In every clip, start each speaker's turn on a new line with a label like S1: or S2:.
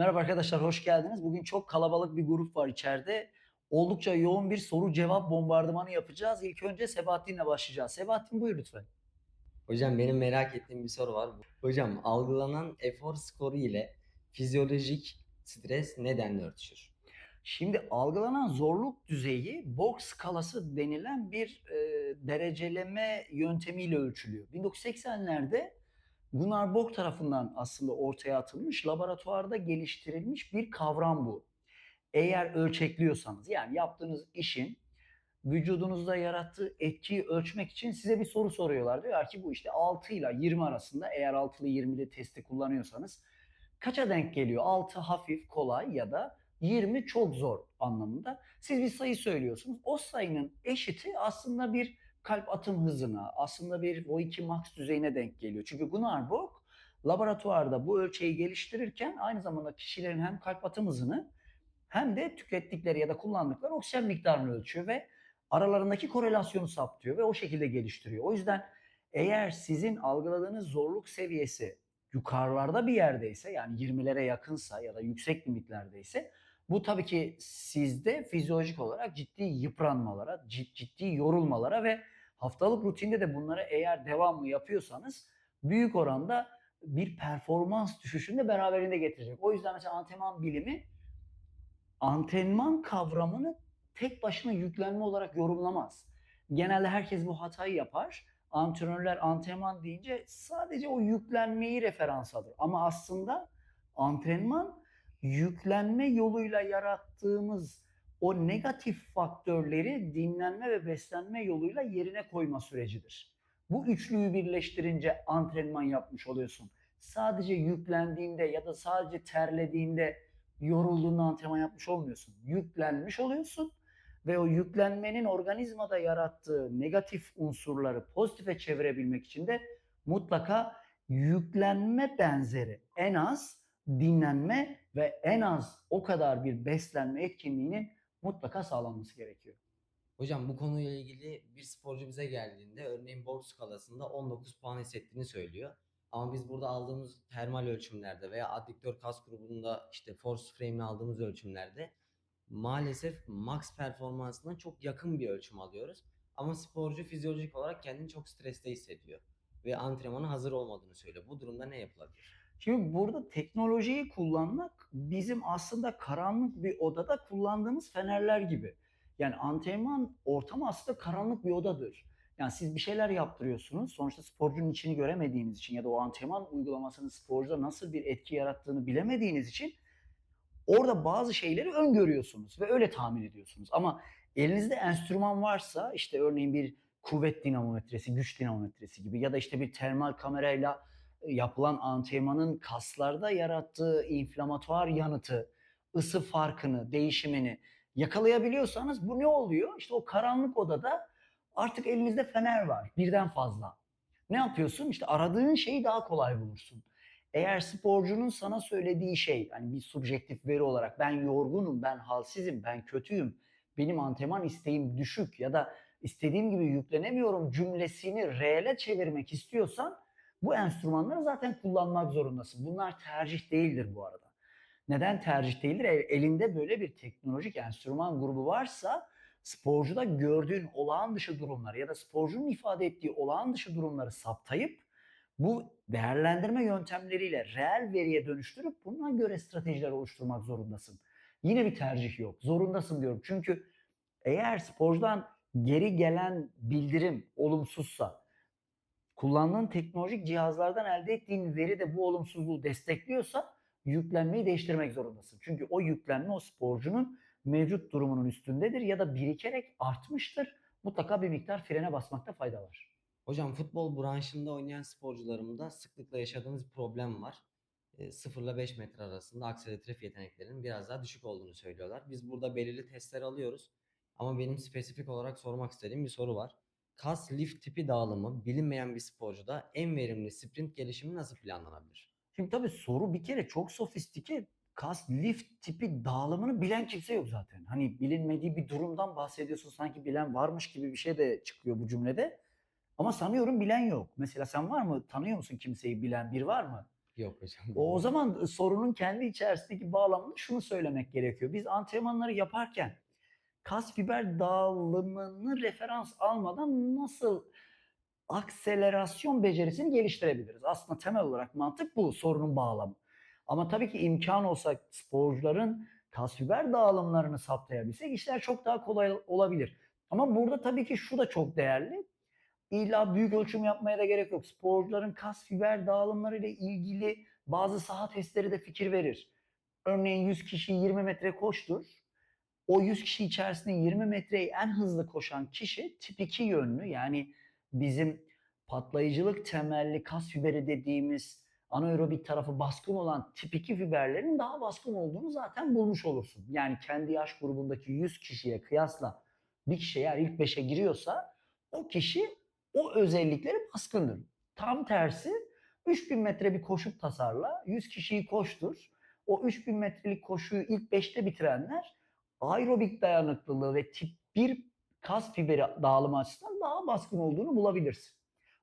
S1: Merhaba arkadaşlar, hoş geldiniz. Bugün çok kalabalık bir grup var içeride. Oldukça yoğun bir soru cevap bombardımanı yapacağız. İlk önce Sebahattin'le başlayacağız. Sebahattin buyur lütfen.
S2: Hocam benim merak ettiğim bir soru var. Hocam algılanan efor skoru ile fizyolojik stres nedenle örtüşür?
S1: Şimdi algılanan zorluk düzeyi Borg skalası denilen bir e, dereceleme yöntemiyle ölçülüyor. 1980'lerde Gunnar Borg tarafından aslında ortaya atılmış, laboratuvarda geliştirilmiş bir kavram bu. Eğer ölçekliyorsanız yani yaptığınız işin vücudunuzda yarattığı etkiyi ölçmek için size bir soru soruyorlar. Diyor ki bu işte 6 ile 20 arasında eğer 6 ile 20'li testi kullanıyorsanız kaça denk geliyor? 6 hafif, kolay ya da 20 çok zor anlamında. Siz bir sayı söylüyorsunuz. O sayının eşiti aslında bir kalp atım hızına, aslında bir O2 max düzeyine denk geliyor. Çünkü Gunnar Borg laboratuvarda bu ölçeği geliştirirken aynı zamanda kişilerin hem kalp atım hızını hem de tükettikleri ya da kullandıkları oksijen miktarını ölçüyor ve aralarındaki korelasyonu saptıyor ve o şekilde geliştiriyor. O yüzden eğer sizin algıladığınız zorluk seviyesi yukarılarda bir yerdeyse yani 20'lere yakınsa ya da yüksek limitlerdeyse bu tabii ki sizde fizyolojik olarak ciddi yıpranmalara, cid- ciddi yorulmalara ve haftalık rutinde de bunları eğer devamlı yapıyorsanız büyük oranda bir performans düşüşünü de beraberinde getirecek. O yüzden mesela antrenman bilimi antrenman kavramını tek başına yüklenme olarak yorumlamaz. Genelde herkes bu hatayı yapar. Antrenörler antrenman deyince sadece o yüklenmeyi referans alır. Ama aslında antrenman yüklenme yoluyla yarattığımız o negatif faktörleri dinlenme ve beslenme yoluyla yerine koyma sürecidir. Bu üçlüyü birleştirince antrenman yapmış oluyorsun. Sadece yüklendiğinde ya da sadece terlediğinde yorulduğunda antrenman yapmış olmuyorsun. Yüklenmiş oluyorsun ve o yüklenmenin organizmada yarattığı negatif unsurları pozitife çevirebilmek için de mutlaka yüklenme benzeri en az dinlenme ve en az o kadar bir beslenme etkinliğinin mutlaka sağlanması gerekiyor.
S2: Hocam bu konuyla ilgili bir sporcu bize geldiğinde örneğin Borg skalasında 19 puan hissettiğini söylüyor. Ama biz burada aldığımız termal ölçümlerde veya adduktör kas grubunda işte force frame'le aldığımız ölçümlerde maalesef max performansına çok yakın bir ölçüm alıyoruz. Ama sporcu fizyolojik olarak kendini çok streste hissediyor ve antrenmana hazır olmadığını söylüyor. Bu durumda ne yapılabilir?
S1: Şimdi burada teknolojiyi kullanmak bizim aslında karanlık bir odada kullandığımız fenerler gibi. Yani antrenman ortamı aslında karanlık bir odadır. Yani siz bir şeyler yaptırıyorsunuz. Sonuçta sporcunun içini göremediğiniz için ya da o antrenman uygulamasının sporcuda nasıl bir etki yarattığını bilemediğiniz için orada bazı şeyleri öngörüyorsunuz ve öyle tahmin ediyorsunuz. Ama elinizde enstrüman varsa işte örneğin bir kuvvet dinamometresi, güç dinamometresi gibi ya da işte bir termal kamerayla yapılan antrenmanın kaslarda yarattığı inflamatuar yanıtı, ısı farkını, değişimini yakalayabiliyorsanız bu ne oluyor? İşte o karanlık odada artık elinizde fener var birden fazla. Ne yapıyorsun? İşte aradığın şeyi daha kolay bulursun. Eğer sporcunun sana söylediği şey, hani bir subjektif veri olarak ben yorgunum, ben halsizim, ben kötüyüm, benim antrenman isteğim düşük ya da istediğim gibi yüklenemiyorum cümlesini reele çevirmek istiyorsan bu enstrümanları zaten kullanmak zorundasın. Bunlar tercih değildir bu arada. Neden tercih değildir? E, Elinde böyle bir teknolojik enstrüman grubu varsa sporcuda gördüğün olağan dışı durumları ya da sporcunun ifade ettiği olağan dışı durumları saptayıp bu değerlendirme yöntemleriyle reel veriye dönüştürüp buna göre stratejiler oluşturmak zorundasın. Yine bir tercih yok. Zorundasın diyorum. Çünkü eğer sporcudan geri gelen bildirim olumsuzsa kullandığın teknolojik cihazlardan elde ettiğin veri de bu olumsuzluğu destekliyorsa yüklenmeyi değiştirmek zorundasın. Çünkü o yüklenme o sporcunun mevcut durumunun üstündedir ya da birikerek artmıştır. Mutlaka bir miktar frene basmakta fayda var.
S2: Hocam futbol branşında oynayan sporcularımda sıklıkla yaşadığımız bir problem var. E, 0 ile 5 metre arasında akseleratif yeteneklerinin biraz daha düşük olduğunu söylüyorlar. Biz burada belirli testler alıyoruz. Ama benim spesifik olarak sormak istediğim bir soru var. Kas lift tipi dağılımı bilinmeyen bir sporcuda en verimli sprint gelişimi nasıl planlanabilir?
S1: Şimdi tabii soru bir kere çok sofistike. Kas lift tipi dağılımını bilen kimse yok zaten. Hani bilinmediği bir durumdan bahsediyorsun sanki bilen varmış gibi bir şey de çıkıyor bu cümlede. Ama sanıyorum bilen yok. Mesela sen var mı? Tanıyor musun kimseyi bilen bir var mı?
S2: Yok hocam.
S1: O, o zaman sorunun kendi içerisindeki bağlamında şunu söylemek gerekiyor. Biz antrenmanları yaparken kas fiber dağılımını referans almadan nasıl akselerasyon becerisini geliştirebiliriz? Aslında temel olarak mantık bu sorunun bağlamı. Ama tabii ki imkan olsa sporcuların kas fiber dağılımlarını saptayabilsek işler çok daha kolay olabilir. Ama burada tabii ki şu da çok değerli. İlla büyük ölçüm yapmaya da gerek yok. Sporcuların kas fiber dağılımları ile ilgili bazı saha testleri de fikir verir. Örneğin 100 kişi 20 metre koştur. O 100 kişi içerisinde 20 metreyi en hızlı koşan kişi tip 2 yönlü yani bizim patlayıcılık temelli kas fiberi dediğimiz anaerobik tarafı baskın olan tip 2 fiberlerin daha baskın olduğunu zaten bulmuş olursun. Yani kendi yaş grubundaki 100 kişiye kıyasla bir kişi eğer ilk 5'e giriyorsa o kişi o özellikleri baskındır. Tam tersi 3000 metre bir koşup tasarla, 100 kişiyi koştur. O 3000 metrelik koşuyu ilk 5'te bitirenler aerobik dayanıklılığı ve tip 1 kas fiberi dağılımı açısından daha baskın olduğunu bulabilirsin.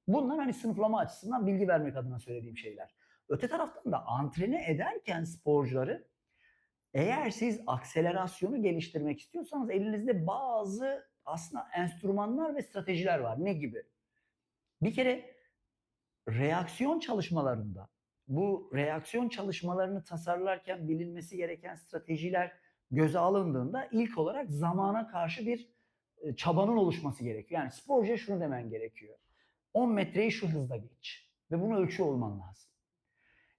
S1: Bunlar hani sınıflama açısından bilgi vermek adına söylediğim şeyler. Öte taraftan da antrene ederken sporcuları eğer siz akselerasyonu geliştirmek istiyorsanız elinizde bazı aslında enstrümanlar ve stratejiler var. Ne gibi? Bir kere reaksiyon çalışmalarında bu reaksiyon çalışmalarını tasarlarken bilinmesi gereken stratejiler göze alındığında ilk olarak zamana karşı bir e, çabanın oluşması gerekiyor. Yani sporcuya şunu demen gerekiyor. 10 metreyi şu hızda geç ve bunu ölçüyor olman lazım.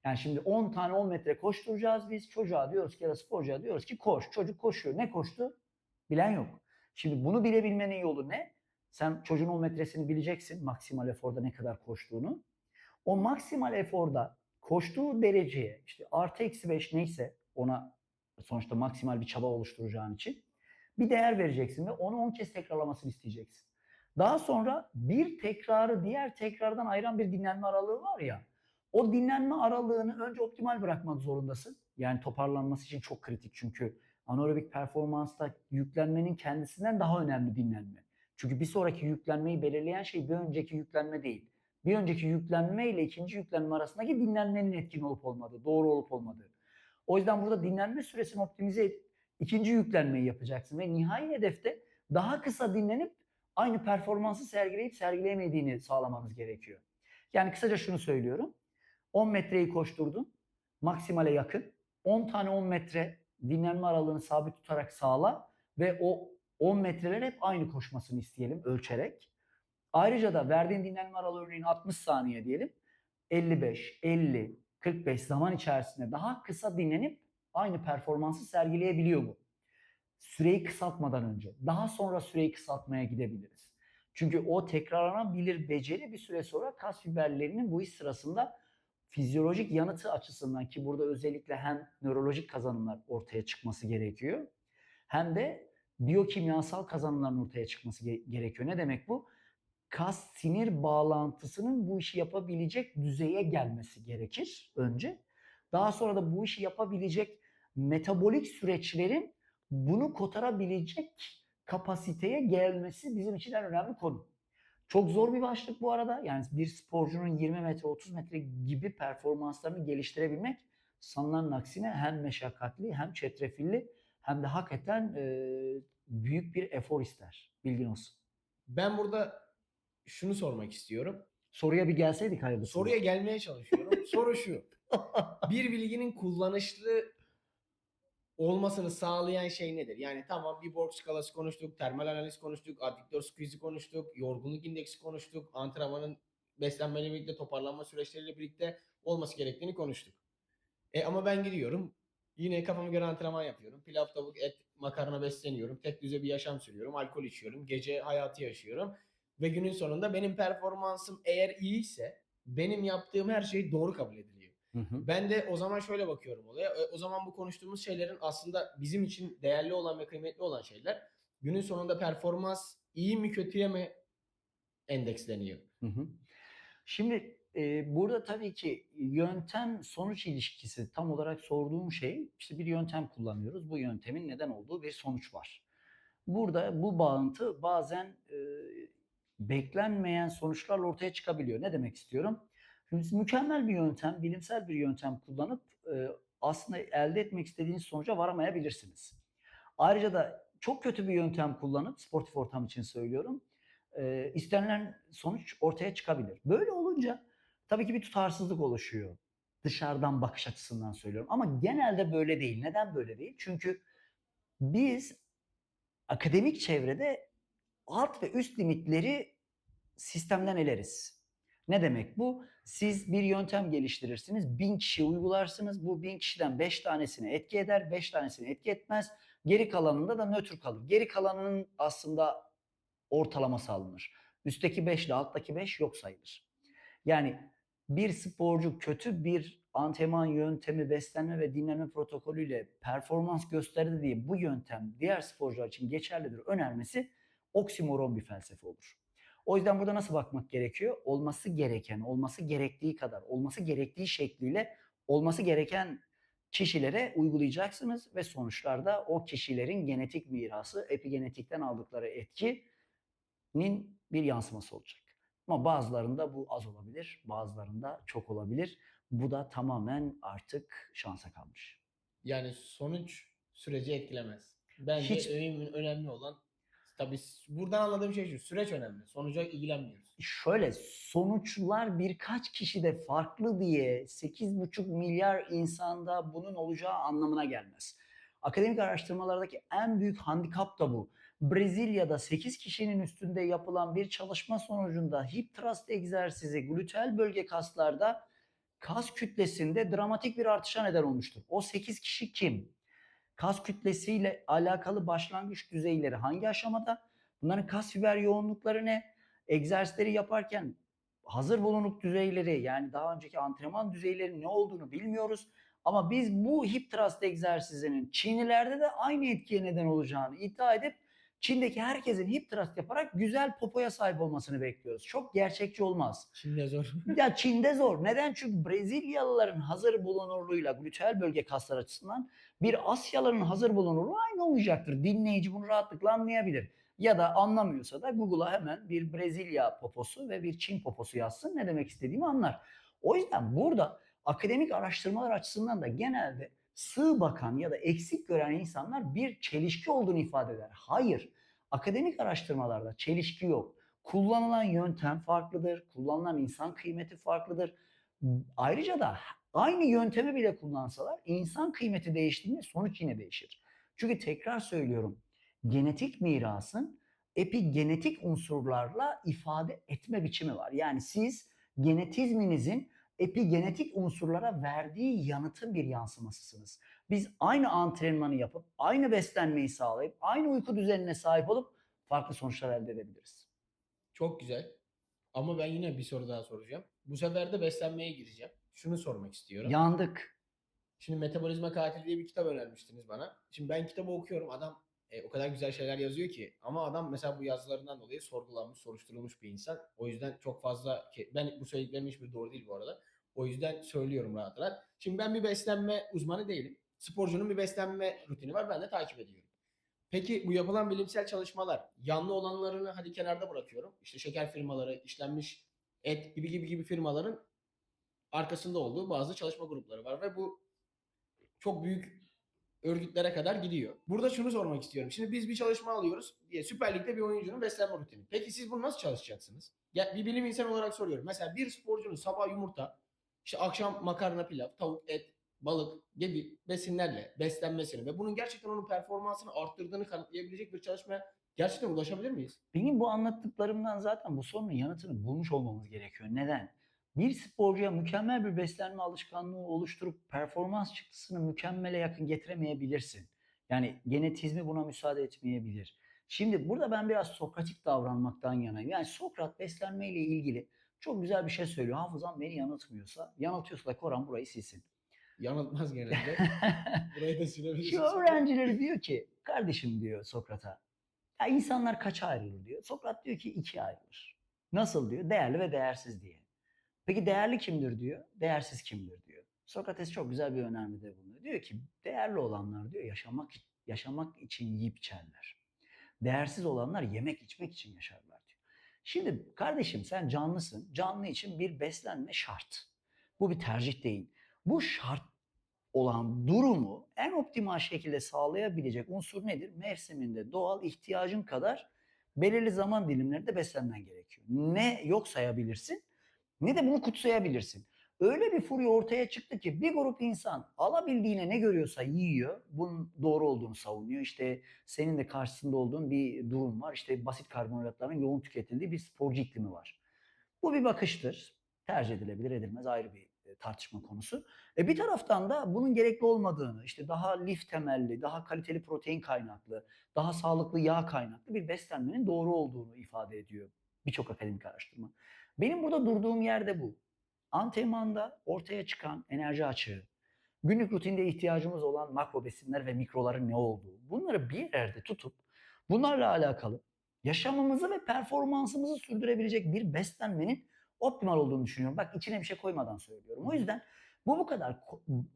S1: Yani şimdi 10 tane 10 metre koşturacağız biz. Çocuğa diyoruz ki ya da sporcuya diyoruz ki koş. Çocuk koşuyor. Ne koştu? Bilen yok. Şimdi bunu bilebilmenin yolu ne? Sen çocuğun 10 metresini bileceksin. Maksimal eforda ne kadar koştuğunu. O maksimal eforda koştuğu dereceye işte artı eksi 5 neyse ona sonuçta maksimal bir çaba oluşturacağın için bir değer vereceksin ve onu 10 kez tekrarlamasını isteyeceksin. Daha sonra bir tekrarı diğer tekrardan ayıran bir dinlenme aralığı var ya. O dinlenme aralığını önce optimal bırakmak zorundasın. Yani toparlanması için çok kritik çünkü anaerobik performansta yüklenmenin kendisinden daha önemli dinlenme. Çünkü bir sonraki yüklenmeyi belirleyen şey bir önceki yüklenme değil. Bir önceki yüklenme ile ikinci yüklenme arasındaki dinlenmenin etkin olup olmadığı, doğru olup olmadığı. O yüzden burada dinlenme süresini optimize edip ikinci yüklenmeyi yapacaksın ve nihai hedefte daha kısa dinlenip aynı performansı sergileyip sergileyemediğini sağlamanız gerekiyor. Yani kısaca şunu söylüyorum. 10 metreyi koşturdun. Maksimale yakın. 10 tane 10 metre dinlenme aralığını sabit tutarak sağla ve o 10 metreler hep aynı koşmasını isteyelim ölçerek. Ayrıca da verdiğin dinlenme aralığı örneğin 60 saniye diyelim. 55, 50, 45 zaman içerisinde daha kısa dinlenip aynı performansı sergileyebiliyor bu. Süreyi kısaltmadan önce. Daha sonra süreyi kısaltmaya gidebiliriz. Çünkü o tekrarlanabilir beceri bir süre sonra kas fiberlerinin bu iş sırasında fizyolojik yanıtı açısından ki burada özellikle hem nörolojik kazanımlar ortaya çıkması gerekiyor hem de biyokimyasal kazanımların ortaya çıkması ge- gerekiyor. Ne demek bu? Kas sinir bağlantısının bu işi yapabilecek düzeye gelmesi gerekir önce. Daha sonra da bu işi yapabilecek metabolik süreçlerin bunu kotarabilecek kapasiteye gelmesi bizim için en önemli konu. Çok zor bir başlık bu arada. Yani bir sporcunun 20 metre 30 metre gibi performanslarını geliştirebilmek sanılanın aksine hem meşakkatli hem çetrefilli hem de hakikaten e, büyük bir efor ister. Bilgin olsun.
S3: Ben burada şunu sormak istiyorum.
S1: Soruya bir gelseydik hayırlı.
S3: Soruya gelmeye çalışıyorum. Soru şu. Bir bilginin kullanışlı olmasını sağlayan şey nedir? Yani tamam bir Borg skalası konuştuk, termal analiz konuştuk, adduktör squeeze'i konuştuk, yorgunluk indeksi konuştuk, antrenmanın beslenmeyle birlikte toparlanma süreçleriyle birlikte olması gerektiğini konuştuk. E ama ben gidiyorum. Yine kafama göre antrenman yapıyorum. Pilav, tavuk, et, makarna besleniyorum. Tek düze bir yaşam sürüyorum. Alkol içiyorum. Gece hayatı yaşıyorum. Ve günün sonunda benim performansım eğer iyiyse benim yaptığım her şey doğru kabul ediliyor.
S1: Hı hı.
S3: Ben de o zaman şöyle bakıyorum olaya. E, O zaman bu konuştuğumuz şeylerin aslında bizim için değerli olan ve kıymetli olan şeyler. Günün sonunda performans iyi mi kötüye mi endeksleniyor?
S1: Hı hı. Şimdi e, burada tabii ki yöntem sonuç ilişkisi tam olarak sorduğum şey işte bir yöntem kullanıyoruz. Bu yöntemin neden olduğu bir sonuç var. Burada bu bağıntı bazen e, beklenmeyen sonuçlarla ortaya çıkabiliyor. Ne demek istiyorum? Şimdi siz mükemmel bir yöntem, bilimsel bir yöntem kullanıp e, aslında elde etmek istediğiniz sonuca varamayabilirsiniz. Ayrıca da çok kötü bir yöntem kullanıp sportif ortam için söylüyorum. e, istenilen sonuç ortaya çıkabilir. Böyle olunca tabii ki bir tutarsızlık oluşuyor. Dışarıdan bakış açısından söylüyorum. Ama genelde böyle değil. Neden böyle değil? Çünkü biz akademik çevrede alt ve üst limitleri sistemden eleriz. Ne demek bu? Siz bir yöntem geliştirirsiniz, bin kişi uygularsınız. Bu bin kişiden beş tanesini etki eder, beş tanesini etki etmez. Geri kalanında da nötr kalır. Geri kalanının aslında ortalaması alınır. Üstteki 5 ile alttaki 5 yok sayılır. Yani bir sporcu kötü bir antrenman yöntemi, beslenme ve dinlenme protokolüyle performans gösterdi diye bu yöntem diğer sporcular için geçerlidir önermesi oksimoron bir felsefe olur. O yüzden burada nasıl bakmak gerekiyor? Olması gereken, olması gerektiği kadar, olması gerektiği şekliyle olması gereken kişilere uygulayacaksınız ve sonuçlarda o kişilerin genetik mirası, epigenetikten aldıkları etkinin bir yansıması olacak. Ama bazılarında bu az olabilir, bazılarında çok olabilir. Bu da tamamen artık şansa kalmış.
S3: Yani sonuç süreci etkilemez. Bence
S1: Hiç-
S3: önemli olan tabii buradan anladığım şey şu. Süreç önemli. Sonuca ilgilenmiyoruz.
S1: Şöyle sonuçlar birkaç kişide farklı diye 8,5 milyar insanda bunun olacağı anlamına gelmez. Akademik araştırmalardaki en büyük handikap da bu. Brezilya'da 8 kişinin üstünde yapılan bir çalışma sonucunda hip thrust egzersizi gluteal bölge kaslarda kas kütlesinde dramatik bir artışa neden olmuştur. O 8 kişi kim? Kas kütlesiyle alakalı başlangıç düzeyleri hangi aşamada? Bunların kas fiber yoğunlukları ne? Egzersizleri yaparken hazır bulunuk düzeyleri yani daha önceki antrenman düzeyleri ne olduğunu bilmiyoruz. Ama biz bu hip thrust egzersizinin Çinlilerde de aynı etkiye neden olacağını iddia edip Çin'deki herkesin hip thrust yaparak güzel popoya sahip olmasını bekliyoruz. Çok gerçekçi olmaz.
S3: Şimdi zor.
S1: Ya Çin'de zor. Neden? Çünkü Brezilyalıların hazır bulunurluğuyla gluteal bölge kaslar açısından bir Asyalıların hazır bulunurluğu aynı olmayacaktır. Dinleyici bunu rahatlıkla anlayabilir. Ya da anlamıyorsa da Google'a hemen bir Brezilya poposu ve bir Çin poposu yazsın. Ne demek istediğimi anlar. O yüzden burada akademik araştırmalar açısından da genelde sığ bakan ya da eksik gören insanlar bir çelişki olduğunu ifade eder. Hayır. Akademik araştırmalarda çelişki yok. Kullanılan yöntem farklıdır. Kullanılan insan kıymeti farklıdır. Ayrıca da aynı yöntemi bile kullansalar insan kıymeti değiştiğinde sonuç yine değişir. Çünkü tekrar söylüyorum genetik mirasın epigenetik unsurlarla ifade etme biçimi var. Yani siz genetizminizin epigenetik unsurlara verdiği yanıtın bir yansımasısınız. Biz aynı antrenmanı yapıp, aynı beslenmeyi sağlayıp, aynı uyku düzenine sahip olup farklı sonuçlar elde edebiliriz.
S3: Çok güzel. Ama ben yine bir soru daha soracağım. Bu sefer de beslenmeye gireceğim. Şunu sormak istiyorum.
S1: Yandık.
S3: Şimdi Metabolizma Katili diye bir kitap önermiştiniz bana. Şimdi ben kitabı okuyorum. Adam e, o kadar güzel şeyler yazıyor ki. Ama adam mesela bu yazılarından dolayı sorgulanmış, soruşturulmuş bir insan. O yüzden çok fazla... Ben bu söylediklerimin hiçbir doğru değil bu arada. O yüzden söylüyorum rahat rahat. Şimdi ben bir beslenme uzmanı değilim. Sporcunun bir beslenme rutini var. Ben de takip ediyorum. Peki bu yapılan bilimsel çalışmalar yanlı olanlarını hadi kenarda bırakıyorum. İşte şeker firmaları, işlenmiş et gibi gibi gibi firmaların arkasında olduğu bazı çalışma grupları var ve bu çok büyük örgütlere kadar gidiyor. Burada şunu sormak istiyorum. Şimdi biz bir çalışma alıyoruz diye Süper Lig'de bir oyuncunun beslenme rutini. Peki siz bunu nasıl çalışacaksınız? Ya bir bilim insanı olarak soruyorum. Mesela bir sporcunun sabah yumurta, işte akşam makarna, pilav, tavuk, et, balık gibi besinlerle beslenmesini ve bunun gerçekten onun performansını arttırdığını kanıtlayabilecek bir çalışmaya gerçekten ulaşabilir miyiz?
S1: Benim bu anlattıklarımdan zaten bu sorunun yanıtını bulmuş olmamız gerekiyor. Neden? Bir sporcuya mükemmel bir beslenme alışkanlığı oluşturup performans çıktısını mükemmele yakın getiremeyebilirsin. Yani genetizmi buna müsaade etmeyebilir. Şimdi burada ben biraz Sokratik davranmaktan yanayım. Yani Sokrat beslenmeyle ilgili çok güzel bir şey söylüyor. Hafızam beni yanıltmıyorsa, yanıltıyorsa da Koran burayı silsin.
S3: Yanıltmaz genelde. Burayı da silebiliriz.
S1: Şu öğrencileri diyor ki, kardeşim diyor Sokrat'a, ya insanlar kaça ayrılır diyor. Sokrat diyor ki ikiye ayrılır. Nasıl diyor? Değerli ve değersiz diye. Peki değerli kimdir diyor, değersiz kimdir diyor. Sokrates çok güzel bir önermede bulunuyor. Diyor ki değerli olanlar diyor yaşamak yaşamak için yiyip içerler. Değersiz olanlar yemek içmek için yaşarlar. Şimdi kardeşim sen canlısın. Canlı için bir beslenme şart. Bu bir tercih değil. Bu şart olan durumu en optimal şekilde sağlayabilecek unsur nedir? Mevsiminde doğal ihtiyacın kadar belirli zaman dilimlerinde beslenmen gerekiyor. Ne yok sayabilirsin ne de bunu kutsayabilirsin. Öyle bir furya ortaya çıktı ki bir grup insan alabildiğine ne görüyorsa yiyor. Bunun doğru olduğunu savunuyor. İşte senin de karşısında olduğun bir durum var. İşte basit karbonhidratların yoğun tüketildiği bir sporcu iklimi var. Bu bir bakıştır. Tercih edilebilir edilmez ayrı bir e, tartışma konusu. E bir taraftan da bunun gerekli olmadığını, işte daha lif temelli, daha kaliteli protein kaynaklı, daha sağlıklı yağ kaynaklı bir beslenmenin doğru olduğunu ifade ediyor birçok akademik araştırma. Benim burada durduğum yerde bu. Antrenmanda ortaya çıkan enerji açığı, günlük rutinde ihtiyacımız olan makro besinler ve mikroların ne olduğu, bunları bir yerde tutup bunlarla alakalı yaşamımızı ve performansımızı sürdürebilecek bir beslenmenin optimal olduğunu düşünüyorum. Bak içine bir şey koymadan söylüyorum. O yüzden bu bu kadar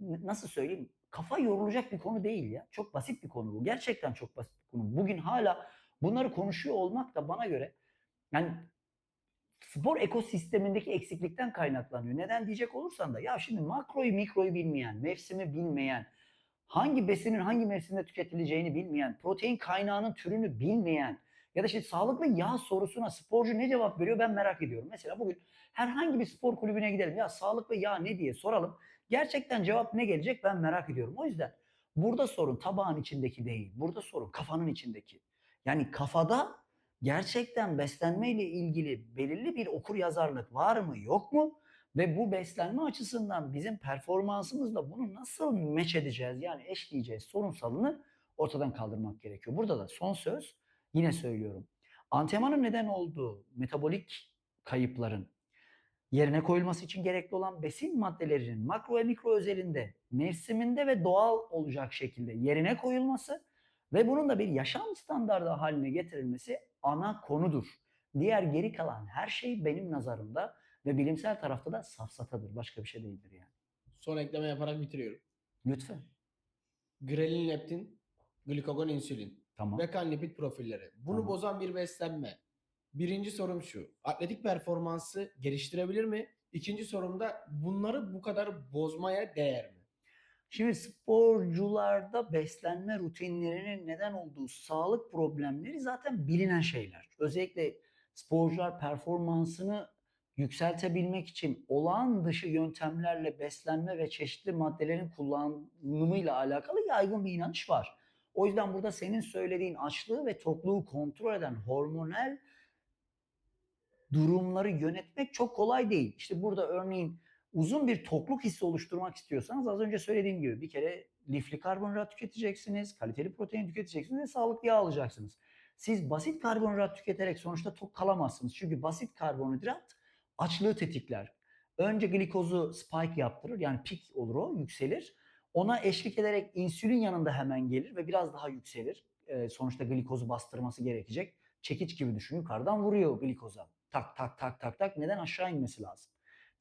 S1: nasıl söyleyeyim kafa yorulacak bir konu değil ya. Çok basit bir konu bu. Gerçekten çok basit bir konu. Bugün hala bunları konuşuyor olmak da bana göre yani spor ekosistemindeki eksiklikten kaynaklanıyor. Neden diyecek olursan da ya şimdi makroyu mikroyu bilmeyen, mevsimi bilmeyen, hangi besinin hangi mevsimde tüketileceğini bilmeyen, protein kaynağının türünü bilmeyen ya da işte sağlıklı yağ sorusuna sporcu ne cevap veriyor ben merak ediyorum. Mesela bugün herhangi bir spor kulübüne gidelim ya sağlıklı yağ ne diye soralım. Gerçekten cevap ne gelecek ben merak ediyorum. O yüzden burada sorun tabağın içindeki değil. Burada sorun kafanın içindeki. Yani kafada gerçekten beslenme ile ilgili belirli bir okur yazarlık var mı yok mu? Ve bu beslenme açısından bizim performansımızla bunu nasıl meç edeceğiz yani eşleyeceğiz sorunsalını ortadan kaldırmak gerekiyor. Burada da son söz yine söylüyorum. Antrenmanın neden olduğu metabolik kayıpların yerine koyulması için gerekli olan besin maddelerinin makro ve mikro özelinde mevsiminde ve doğal olacak şekilde yerine koyulması ve bunun da bir yaşam standardı haline getirilmesi ana konudur. Diğer geri kalan her şey benim nazarımda ve bilimsel tarafta da safsatadır. Başka bir şey değildir yani.
S3: Son ekleme yaparak bitiriyorum.
S1: Lütfen.
S3: Grelin leptin, glikagon insülin
S1: Tamam.
S3: ve kan lipid profilleri. Bunu
S1: Tamam.
S3: bozan bir beslenme. Birinci sorum şu. Atletik performansı geliştirebilir mi? İkinci sorum da bunları bu kadar bozmaya değer mi?
S1: Şimdi sporcularda beslenme rutinlerinin neden olduğu sağlık problemleri zaten bilinen şeyler. Özellikle sporcular performansını yükseltebilmek için olağan dışı yöntemlerle beslenme ve çeşitli maddelerin kullanımıyla alakalı yaygın bir inanış var. O yüzden burada senin söylediğin açlığı ve tokluğu kontrol eden hormonal durumları yönetmek çok kolay değil. İşte burada örneğin uzun bir tokluk hissi oluşturmak istiyorsanız az önce söylediğim gibi bir kere lifli karbonhidrat tüketeceksiniz, kaliteli protein tüketeceksiniz ve sağlıklı yağ alacaksınız. Siz basit karbonhidrat tüketerek sonuçta tok kalamazsınız. Çünkü basit karbonhidrat açlığı tetikler. Önce glikozu spike yaptırır yani pik olur o yükselir. Ona eşlik ederek insülin yanında hemen gelir ve biraz daha yükselir. Ee, sonuçta glikozu bastırması gerekecek. Çekiç gibi düşün yukarıdan vuruyor glikoza. Tak tak tak tak tak neden aşağı inmesi lazım?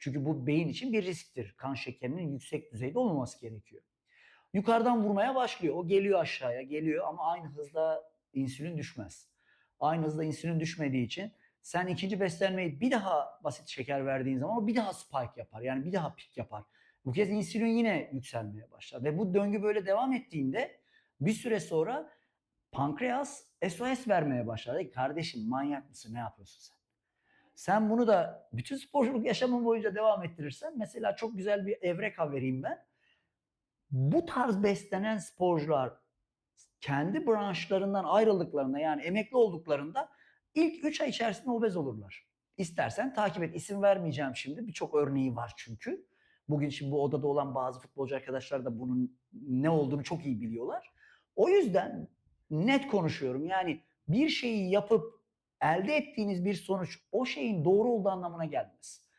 S1: Çünkü bu beyin için bir risktir. Kan şekerinin yüksek düzeyde olmaması gerekiyor. Yukarıdan vurmaya başlıyor. O geliyor aşağıya geliyor ama aynı hızda insülin düşmez. Aynı hızda insülin düşmediği için sen ikinci beslenmeyi bir daha basit şeker verdiğin zaman o bir daha spike yapar. Yani bir daha pik yapar. Bu kez insülin yine yükselmeye başlar. Ve bu döngü böyle devam ettiğinde bir süre sonra pankreas SOS vermeye başlar. De, Kardeşim manyak mısın ne yapıyorsun sen? Sen bunu da bütün sporculuk yaşamın boyunca devam ettirirsen mesela çok güzel bir evreka vereyim ben. Bu tarz beslenen sporcular kendi branşlarından ayrıldıklarında yani emekli olduklarında ilk 3 ay içerisinde obez olurlar. İstersen takip et. İsim vermeyeceğim şimdi. Birçok örneği var çünkü. Bugün şimdi bu odada olan bazı futbolcu arkadaşlar da bunun ne olduğunu çok iyi biliyorlar. O yüzden net konuşuyorum. Yani bir şeyi yapıp elde ettiğiniz bir sonuç o şeyin doğru olduğu anlamına gelmez.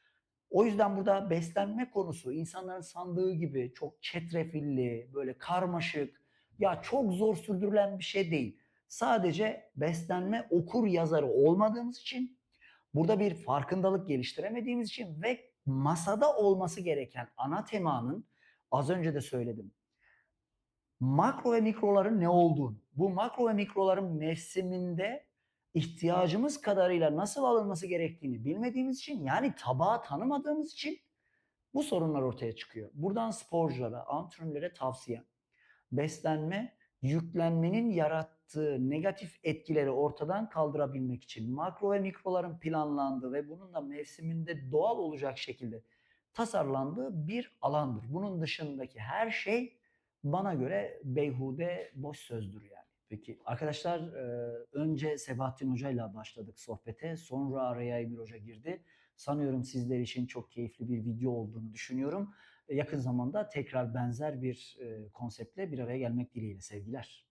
S1: O yüzden burada beslenme konusu insanların sandığı gibi çok çetrefilli, böyle karmaşık, ya çok zor sürdürülen bir şey değil. Sadece beslenme okur yazarı olmadığımız için, burada bir farkındalık geliştiremediğimiz için ve masada olması gereken ana temanın az önce de söyledim. Makro ve mikroların ne olduğunu, bu makro ve mikroların mevsiminde ihtiyacımız kadarıyla nasıl alınması gerektiğini bilmediğimiz için yani tabağı tanımadığımız için bu sorunlar ortaya çıkıyor. Buradan sporculara, antrenörlere tavsiyem beslenme yüklenmenin yarattığı negatif etkileri ortadan kaldırabilmek için makro ve mikroların planlandığı ve bunun da mevsiminde doğal olacak şekilde tasarlandığı bir alandır. Bunun dışındaki her şey bana göre beyhude boş sözdür yani. Peki arkadaşlar e, önce Sebahattin Hoca ile başladık sohbete. Sonra araya Emir Hoca girdi. Sanıyorum sizler için çok keyifli bir video olduğunu düşünüyorum. Yakın zamanda tekrar benzer bir e, konseptle bir araya gelmek dileğiyle sevgiler.